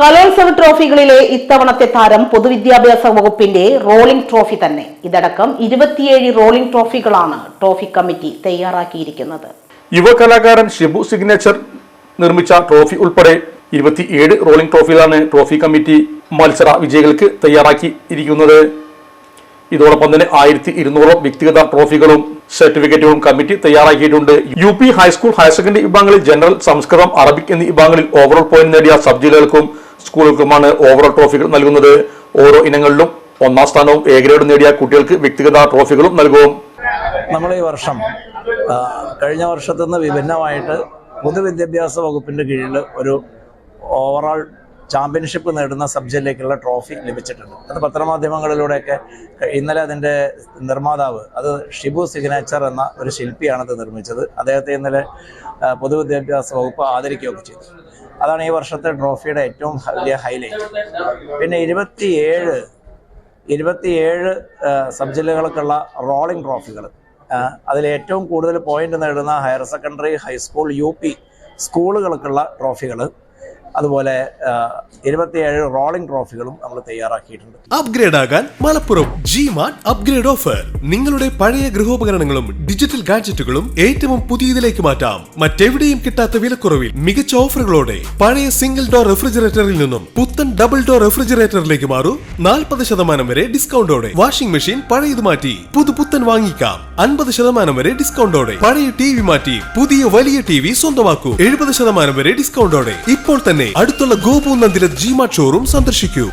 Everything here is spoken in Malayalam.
കലോത്സവ ട്രോഫികളിലെ ഇത്തവണത്തെ താരം പൊതുവിദ്യാഭ്യാസ വകുപ്പിന്റെ റോളിംഗ് ട്രോഫി തന്നെ. ഇതടക്കം ഇരുപത്തിയേഴ് റോളിംഗ് ട്രോഫികളാണ് ട്രോഫി കമ്മിറ്റി തയ്യാറാക്കിയിരിക്കുന്നത്. യുവ കലാകാരൻ ഷിബു സിഗ്നേച്ചർ നിർമ്മിച്ച ട്രോഫി ഉൾപ്പെടെ ഇരുപത്തിയേഴ് റോളിംഗ് ട്രോഫികളാണ് ട്രോഫി കമ്മിറ്റി മത്സര വിജയികൾക്ക് തയ്യാറാക്കി ഇരിക്കുന്നത് ഇതോടൊപ്പം തന്നെ ആയിരത്തി ഇരുന്നൂറോളം വ്യക്തിഗത ട്രോഫികളും സർട്ടിഫിക്കറ്റുകളും കമ്മിറ്റി തയ്യാറാക്കിയിട്ടുണ്ട്. U P high school higher secondary വിഭാഗങ്ങളിൽ ജനറൽ സംസ്കൃതം അറബിക് എന്നീ വിഭാഗങ്ങളിൽ ഓവറോൾ പോയിന്റ് നേടിയ സബ് ജില്ലകൾക്കും സ്കൂളുകൾക്കുമാണ് ഓവറോൾ ട്രോഫികൾ നൽകുന്നത്. ഓരോ ഇനങ്ങളിലും ഒന്നാം സ്ഥാനവും എ ഗ്രേഡ് നേടിയ കുട്ടികൾക്ക് വ്യക്തിഗത ട്രോഫികളും നൽകും. നമ്മൾ ഈ വർഷം കഴിഞ്ഞ വർഷത്തു നിന്ന് വിഭിന്നമായിട്ട് പൊതുവിദ്യാഭ്യാസ വകുപ്പിന്റെ കീഴിൽ ഒരു ഓവറോൾ ചാമ്പ്യൻഷിപ്പ് നേടുന്ന സബ്ജക്റ്റിലേക്കുള്ള ട്രോഫി ലഭിച്ചിട്ടുണ്ട്. അത് പത്രമാധ്യമങ്ങളിലൂടെയൊക്കെ ഇന്നലെ അതിന്റെ നിർമ്മാതാവ് അത് ഷിബു സിഗ്നേച്ചർ എന്ന ഒരു ശില്പിയാണ് അത് നിർമ്മിച്ചത്. അദ്ദേഹത്തെ ഇന്നലെ പൊതുവിദ്യാഭ്യാസ വകുപ്പ് ആദരിക്കുകയൊക്കെ ചെയ്തു. അതാണ് ഈ വർഷത്തെ ട്രോഫിയുടെ ഏറ്റവും വലിയ ഹൈലൈറ്റ് പിന്നെ ഇരുപത്തിയേഴ് ഇരുപത്തിയേഴ് സബ് ജില്ലകൾക്കുള്ള റോളിംഗ് ട്രോഫികൾ അതിൽ ഏറ്റവും കൂടുതൽ പോയിന്റ് നേടുന്ന higher secondary high school UP P സ്കൂളുകൾക്കുള്ള ട്രോഫികൾ അതുപോലെ ഇരുപത്തിയേഴ് റോളിംഗ് ട്രോഫികളും നമ്മൾ തയ്യാറാക്കിയിട്ടുണ്ട്. അപ്ഗ്രേഡ് ആകാൻ Malappuram G mart upgrade offer നിങ്ങളുടെ പഴയ ഗൃഹോപകരണങ്ങളും ഡിജിറ്റൽ ഗാഡ്ജറ്റുകളും ഏറ്റവും പുതിയതിലേക്ക് മാറ്റാം. മറ്റെവിടെയും കിട്ടാത്ത വിലക്കുറവിൽ മികച്ച ഓഫറുകളോടെ പഴയ സിംഗിൾ ഡോർ റെഫ്രിജറേറ്ററിൽ നിന്നും പുത്തൻ ഡബിൾ ഡോർ റെഫ്രിജറേറ്ററിലേക്ക് മാറൂ. നാൽപ്പത് ശതമാനം വരെ ഡിസ്കൗണ്ടോടെ വാഷിംഗ് മെഷീൻ പഴയത് മാറ്റി പുതു പുത്തൻ വാങ്ങിക്കാം. അൻപത് ശതമാനം വരെ ഡിസ്കൗണ്ടോടെ പഴയ ടി വി മാറ്റി പുതിയ വലിയ ടി വി സ്വന്തമാക്കൂ. എഴുപത് ശതമാനം വരെ ഡിസ്കൗണ്ടോടെ ഇപ്പോൾ തന്നെ അടുത്തുള്ള ഗോപു നന്ദിലെ ജി മാർട്ട് ഷോറൂം സന്ദർശിക്കൂ.